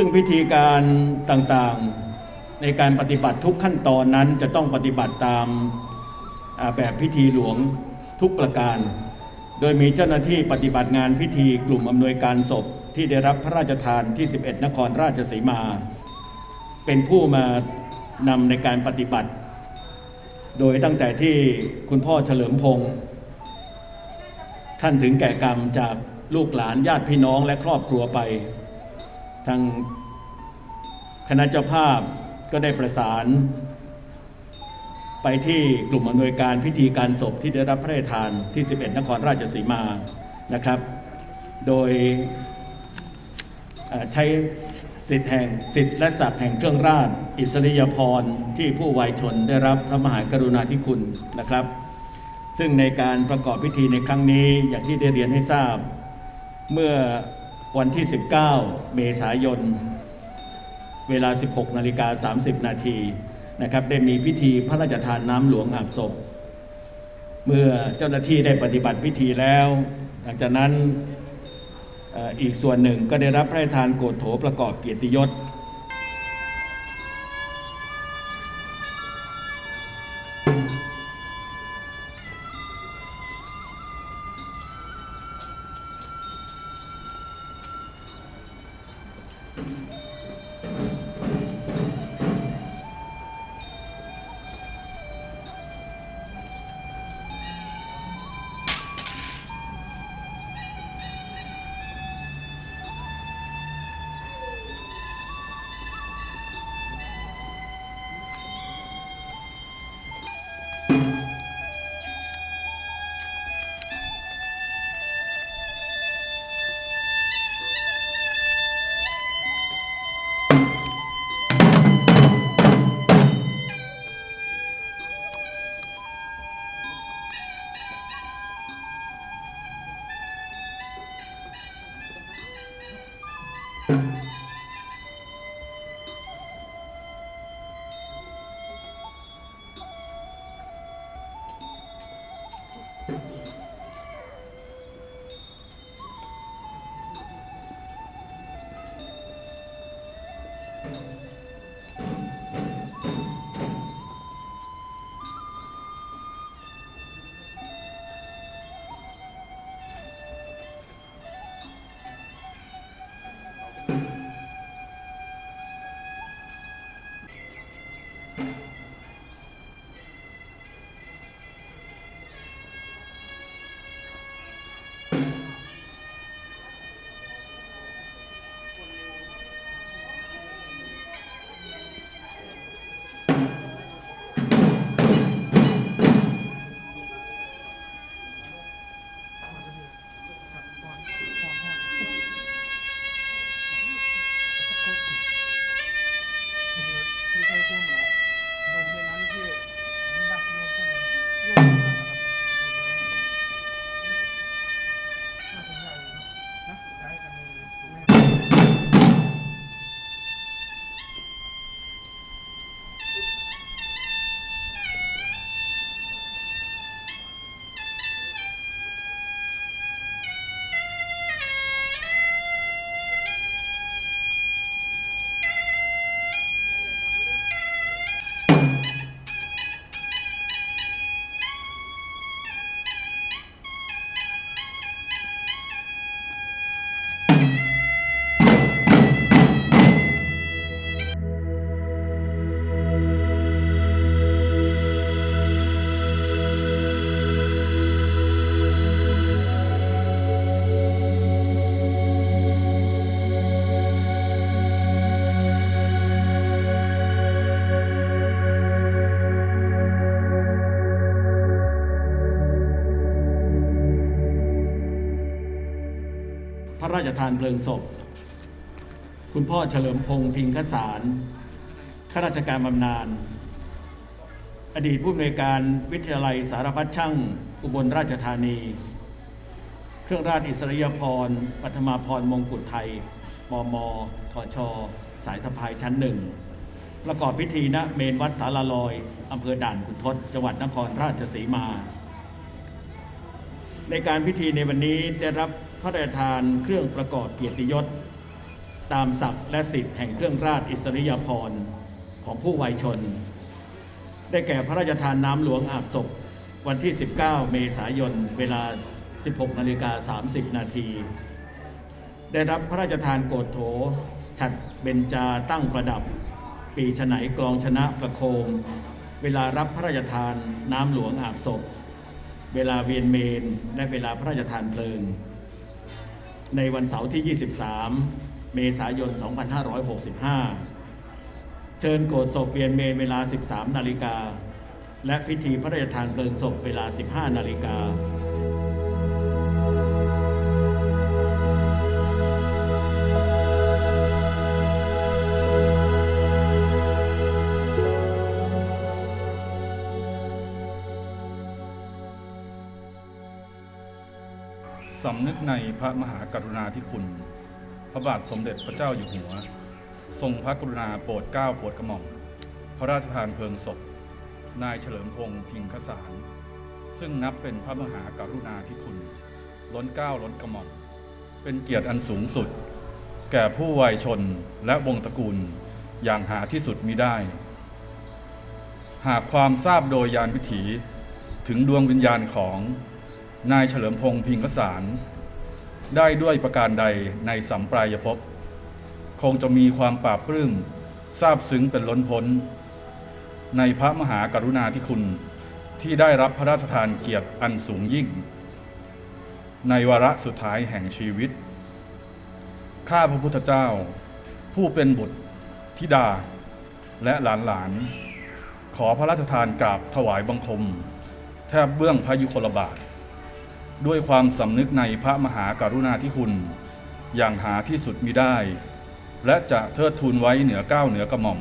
ซึ่งพิธีการต่างๆในการปฏิบัติทุกขั้นตอนนั้นจะต้องปฏิบัติตามแบบพิธีหลวงทุกประการ โดยมีเจ้าหน้าที่ปฏิบัติงานพิธีกลุ่มอำนวยการศพที่ได้รับพระราชทานที่ 11 นครราชสีมา เป็นผู้มานำในการปฏิบัติ โดยตั้งแต่ที่คุณพ่อเฉลิมพงศ์ท่านถึงแก่กรรมจากลูกหลานญาติพี่น้องและครอบครัวไป ทางคณะเจ้าภาพก็ได้ประสาน ไปที่กลุ่มอำนวยการพิธีการศพที่ได้รับพระราชทานที่ 11 นครราชสีมานะครับ โดยใช้สิทธิแห่งสิทธิและศักดิ์แห่งเครื่องราชอิสริยพรที่ผู้วัยชนได้รับพระมหากรุณาธิคุณนะครับ ซึ่งในการประกอบพิธีในครั้งนี้อย่างที่ได้เรียนให้ทราบ เมื่อ วันที่ 19 เมษายน เวลา 16นาฬิกา30 นาทีนะครับได้มีพิธีพระราชทานน้ำหลวงอาบศพ เมื่อเจ้าหน้าที่ได้ปฏิบัติพิธีแล้ว หลังจากนั้นอีกส่วนหนึ่งก็ได้รับพระราชทานโกรธโถประกอบเกียรติยศ ราชทานเพลิงศพ คุณพ่อเฉลิมพงษ์พิงคสารข้าราชการบำนาญอดีตผู้อำนวยการวิทยาลัยสารพัดช่าง อุบลราชธานี เครื่องราชอิสริยพรปัทมาพรมงกุฎไทย มมทช สายสะพายชั้นหนึ่ง ประกอบพิธีณเมนวัดสาลาลอยอำเภอด่านขุนทดจังหวัดนครราชสีมา ในการพิธีในวันนี้ได้รับ พระราชทานเครื่องประกอบเกียรติยศ ตามศักดิ์และสิทธิ์แห่งเครื่องราชอิสริยาภรณ์ของผู้วัยชน ได้แก่พระราชทานน้ำหลวงอาบศพวันที่ 19 เมษายน เวลา 16นาฬิกา30 นาที ได้รับพระราชทานโกรธโถ ฉัดเบญจาตั้งประดับ ปีฉไนกลองชนะประโคม เวลารับพระราชทานน้ำหลวงอาบศพ เวลาเวียนเมน และเวลาพระราชทานเพลิง ในวันเสาร์ที่ 23 เมษายน 2565 เชิญโกรธศพเวียนเมนเวลา 13 นาฬิกา และพิธีพระราชทานเพลิงศพเวลา 15 นาฬิกาำนึกในพระมหากรุณาธิคุณ พระบาทสมเด็จพระเจ้าอยู่หัว ทรงพระกรุณาโปรดเกล้าโปรดกระหม่อม พระราชทานเพลิงศพ นายเฉลิมพงษ์พิงคสาร ซึ่งนับเป็นพระมหากรุณาธิคุณ ล้นเกล้าล้นกระหม่อม เป็นเกียรติอันสูงสุด แก่ผู้วัยชนและวงตระกูลอย่างหาที่สุดมิได้ หากความทราบโดยยานวิถีถึงดวงวิญญาณของ นายเฉลิมพงษ์พิงคสาร ได้ด้วยประการใดในสัมปรายภพคงจะมีความปราบปลื้มซาบซึ้งเป็นล้นพ้น ในพระมหากรุณาธิคุณที่ได้รับพระราชทานเกียรติอันสูงยิ่ง ในวาระสุดท้ายแห่งชีวิต ข้าพระพุทธเจ้า ผู้เป็นบุตรธิดาและหลานหลานๆขอพระราชทานกราบถวายบังคม แทบเบื้องพระยุคลบาท ด้วยความสำนึกในพระมหากรุณาธิคุณ อย่างหาที่สุดมิได้ และจะเทิดทูนไว้เหนือเก้าวเหนือกระหม่อม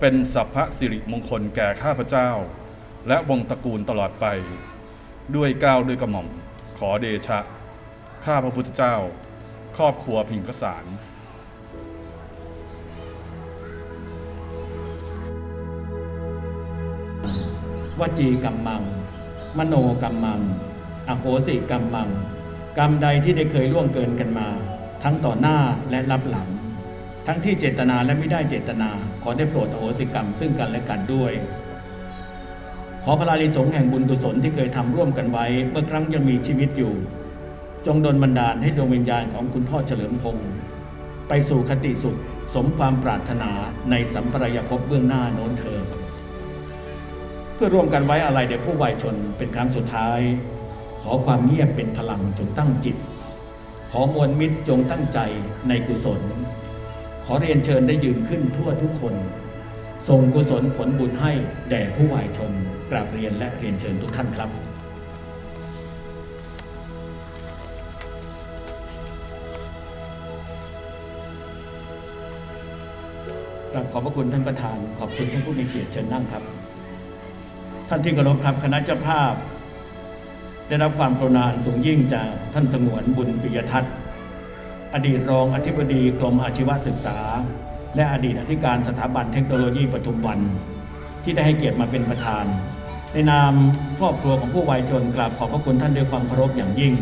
เป็นสัพพะสิริมงคลแก่ข้าพเจ้า และวงตระกูลตลอดไป ด้วยเก้าวด้วยกระหม่อม ขอเดชะ ข้าพระพุทธเจ้า ครอบครัวพิงกสารวจีกรรมัง มโนกรรมัง อโหสิกรรมัง กรรมใดที่ได้เคยล่วงเกินกันมา ทั้งต่อหน้าและรับหลัง ทั้งที่เจตนาและไม่ได้เจตนา ขอได้โปรดอโหสิกรรมซึ่งกันและกันด้วย ขอพระลาลิสงแห่งบุญกุศลที่เคยทำร่วมกันไว้ เมื่อครั้งยังมีชีวิตอยู่ จงดลบันดาลให้ดวงวิญญาณของคุณพ่อเฉลิมพงศ์ไปสู่คติสุดสมความปรารถนาในสัมปรายภพเบื้องหน้าโน้นเธอ เพื่อร่วมกันไว้อะไรแด่ผู้วัยชนเป็นครั้งสุดท้าย อความเงียบเป็นพลังจงตั้งจิต ขอมวลมิตรจงตั้งใจในกุศล ขอเรียนเชิญได้ยืนขึ้นทั่วทุกคน ส่งกุศลผลบุญให้แด่ผู้วัยชนกราบเรียนและเรียนเชิญทุกท่านครับกราบขอบพระคุณท่านประธาน ขอบคุณท่านผู้มีเกียรติเชิญนั่งครับ ท่านที่เคารพครับคณะเจ้าภาพ ได้รับความกรุณาสูงยิ่งจากท่านสงวนบุญปิยทัศน์ อดีตรองอธิบดีกรมอาชีวศึกษา และอดีตอธิการสถาบันเทคโนโลยีปทุมวัน ที่ได้ให้เกียรติมาเป็นประธาน ในนามครอบครัวของผู้วัยชนกราบขอบพระคุณท่านด้วยความเคารพอย่างยิ่ง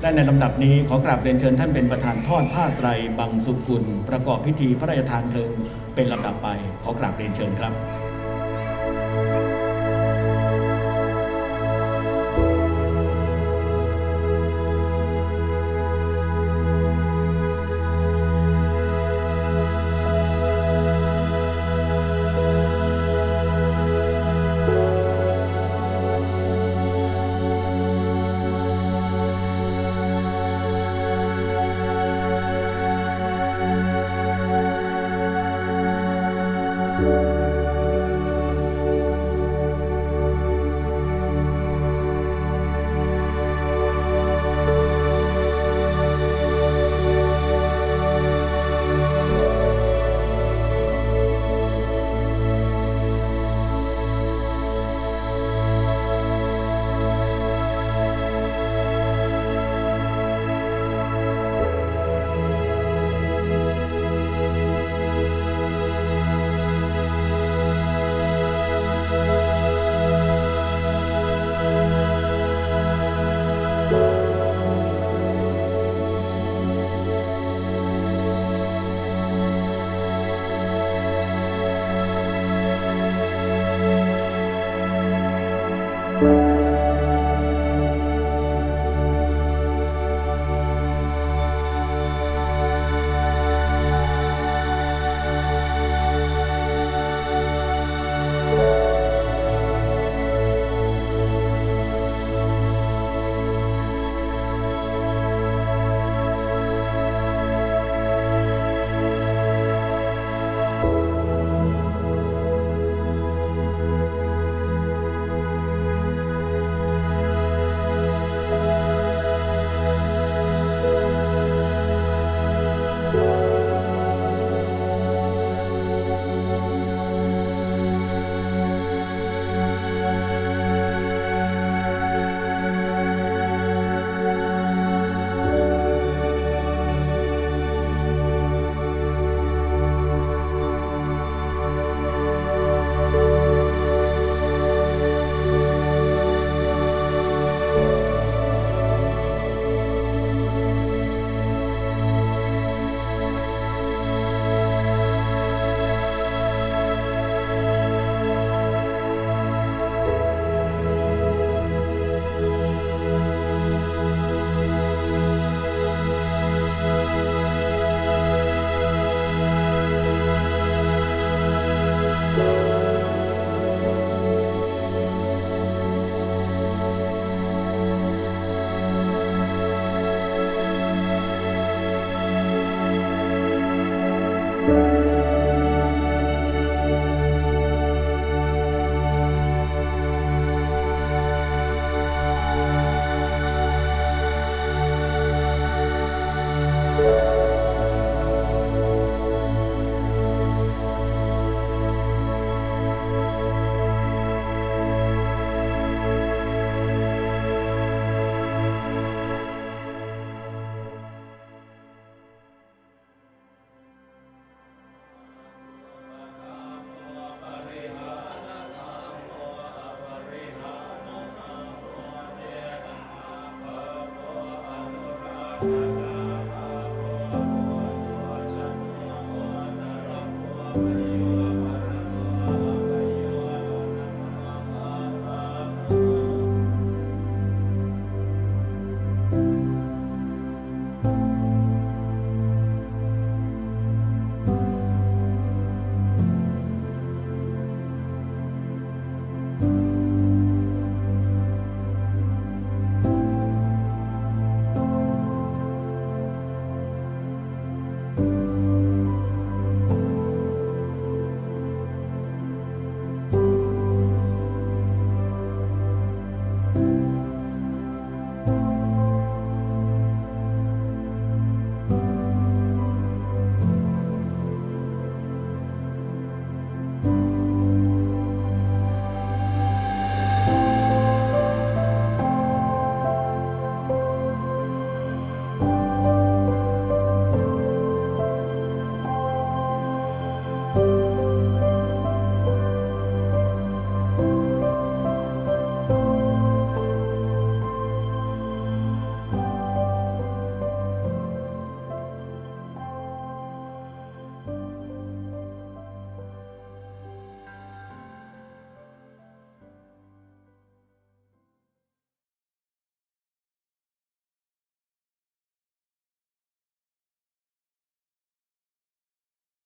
และในลำดับนี้ขอกราบเรียนเชิญท่านเป็นประธานทอดผ้าไตรบังสุกุล ประกอบพิธีพระราชทานเพลิงเป็นลำดับไป ขอกราบเรียนเชิญครับ